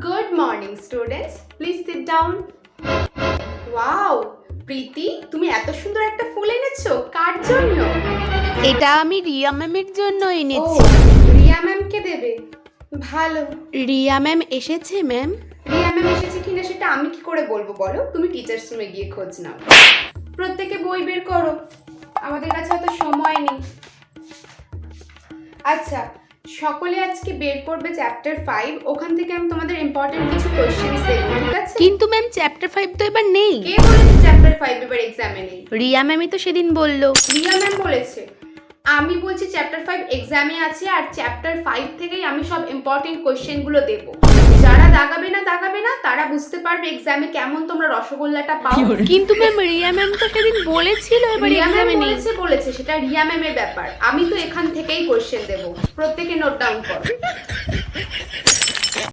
Good morning, students. Please sit down. Wow, প্রীতি তুমি এত সুন্দর একটা ফুল এনেছো। কার জন্য? এটা আমি রিয়া ম্যামের জন্য ও এনেছি রিয়া ম্যামকে দেবে। ভালো। রিয়া ম্যাম এসেছে ম্যাম। রিয়া ম্যাম এসেছে কিনা সেটা আমি কি করে বলব বলো? তুমি টিচার্স রুমে গিয়ে খোঁজ নাও। প্রত্যেকে বই বের করো। আমাদের কাছে অত সময় নেই। আচ্ছা সকলে আজকে বের করবে চ্যাপ্টার ফাইভ ওখান থেকে আমি তোমাদের ইম্পর্টেন্ট কিছু কোয়েশ্চেন ঠিক আছে? কিন্তু ম্যাম চ্যাপ্টার ফাইভ তো এবার নেই। কে বলেছে চ্যাপ্টার ফাইভ এবার এক্সামে নেই? রিয়া ম্যামই তো সেদিন বলল। রিয়া ম্যাম বলেছে। আমি বলছি চ্যাপ্টার ফাইভ এক্সামে আছে আর চ্যাপ্টার ফাইভ থেকেই আমি সব ইম্পর্টেন্ট কোয়েশ্চেনগুলো দেব। যারা দাগাবে না দাগাবে না তারা বুঝতে পারবে এক্সামে কেমন তোমরা রসগোল্লাটা পাও। কিন্তু ম্যাম রিয়া ম্যাম তো সেদিন বলেছিল এবার রিয়া ম্যাম বলেছে বলেছে সেটা রিয়া ম্যামের ব্যাপার। আমি তো এখান থেকেই কোয়েশ্চেন দেব। প্রত্যেকে নোট ডাউন করো।